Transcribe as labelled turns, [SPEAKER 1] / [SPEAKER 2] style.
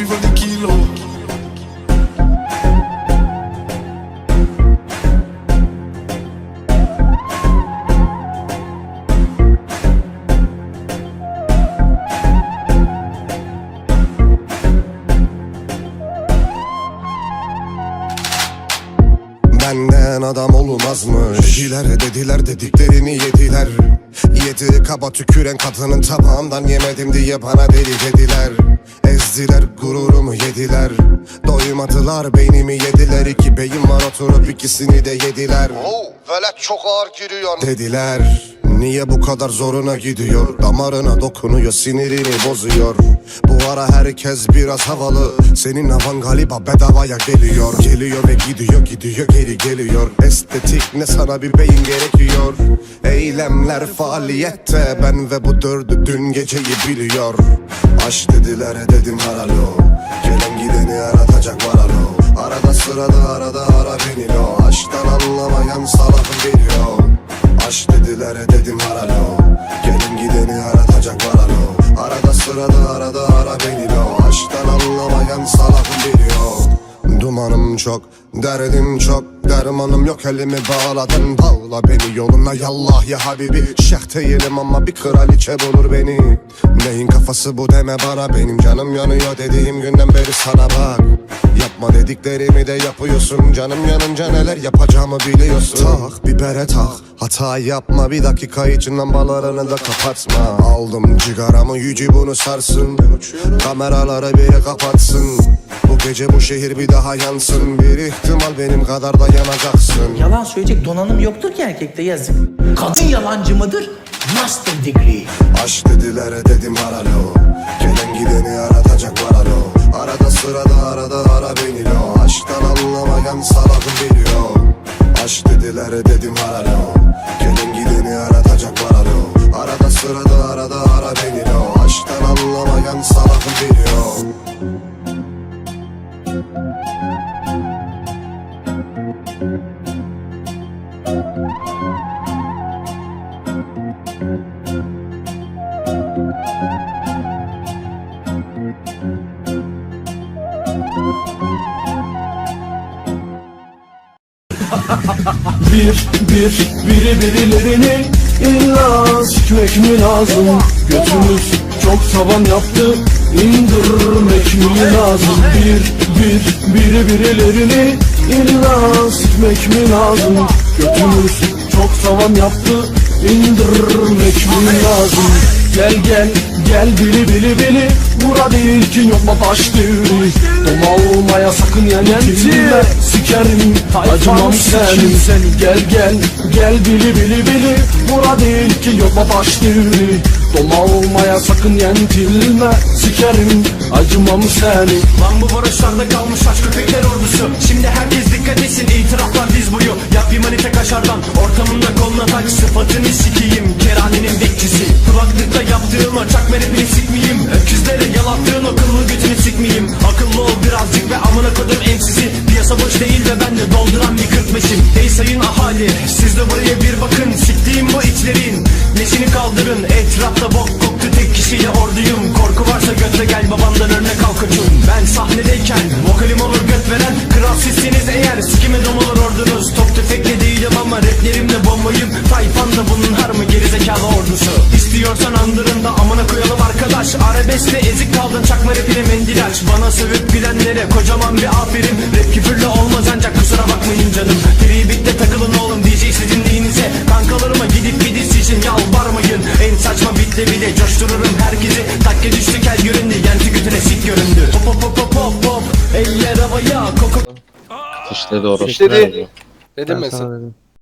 [SPEAKER 1] people the kilo.
[SPEAKER 2] Benden adam olmazmış. Dediler dediler dediklerini yediler. Yedi kaba tüküren kadının tabağından yemedim diye bana deli dediler. Ezdiler gururumu yediler. Doymadılar beynimi yediler. İki beyin var oturup ikisini de yediler. Oh velet çok ağır giriyor. Dediler Niye bu kadar zoruna gidiyor? Damarına dokunuyor sinirini bozuyor. Bu ara herkes biraz havalı. Senin havan galiba bedavaya geliyor. Geliyor ve gidiyor gidiyor geri geliyor. Estetik ne sana bir beyin gerekiyor? Eylemler faaliyette. Ben ve bu dördü dün geceyi biliyor. Aş dediler dedim haralo Gelen dedim haralo Gelin gideni aratacak var alo Arada sırada arada ara beni lo Aşktan anlamayan salakım Dumanım çok, derdim çok. Dermanım yok elimi bağladın. Bağla beni yoluna yallah ya habibi. Şeyh değilim ama bir kraliçe bulur beni. Neyin kafası bu deme bana. Benim canım yanıyor dediğim günden beri sana bak. Yapma dediklerimi de yapıyorsun. Canım yanınca neler yapacağımı biliyorsun. Tak bibere tak. Hata yapma bir dakika için lambalarını da kapatma. Aldım cigaramı yüce bunu sarsın. Kameraları biri kapatsın Bu gece bu şehir bir daha yansın. Bir ihtimal benim kadar da yanacaksın.
[SPEAKER 3] Yalan söyleyecek donanım yoktur ki erkekte yazık. Kadın yalancı mıdır? Master degree.
[SPEAKER 2] Aş dediler dedim haralo Gelen gideni aratacak var alo Arada sırada arada ara beni lo. Aşktan anlamayan salakım geliyor Aş dediler dedim haralo
[SPEAKER 4] Bir, bir, biri birilerini illa sikmek mi lazım? Götümüz çok tavan yaptı indirmek mi lazım? Bir, bir, biri birilerini illa sikmek mi lazım? Götümüz çok tavan yaptı indirmek mi lazım? Gel gel gel bili bili bili Bura değil ki yok mu Doma olmaya sakın yenentime Sikerim acımam senin. Gel gel gel bili bili bili. Bura değil ki mu baş düğünü Doma olmaya sakın yentilme Sikerim acımam seni
[SPEAKER 5] Lan bu varoşlarda kalmış aç köpekler ordusu. Şimdi herkes dikkat etsin itiraflar diz boyu. Yap bir manite kaşardan ortamında koluna tak Sıfatını sikiyim keranenin bekçisi. Kulaklıkta yaptığım açak merepini sikmeyeyim amına kodum emsizi Piyasa boş değil ve ben de dolduran bir 45'im Ey sayın ahali siz de buraya bir bakın. Siktiğim bu içlerin neşini kaldırın? Etrafta bok koktu tek kişiyle orduyum. Korku varsa götle gel babandan örnek al koçum. Ben sahnedeyken vokalim olur göt veren Kral sizsiniz eğer. Sikime dom olur ordunuz. Top tüfekle değilim ama raplerimle bombayım. Tayfan da bunun har mı gerizekalı ordusu. İstiyorsan andırında amına koyalım arkadaş. Arabeskte ezik kaldın çakma rapine mendil aç Bana sövüp gülenlere kocaman bir aferin Rap küfürlü olmaz ancak kusura bakmayın canım. Freebeat'te takılın oğlum DJ sizin neyinize? Kankalarıma gidip gidis için yalvarmayın. En saçma bitle bile coştururum herkesi. Takke düştü kel göründü yenti götüne sik göründü. Hop hop hop hop hop hop. Eller havaya koku
[SPEAKER 6] İşte doğru.
[SPEAKER 7] İşledi. Dedim ben sana.
[SPEAKER 8] dedim.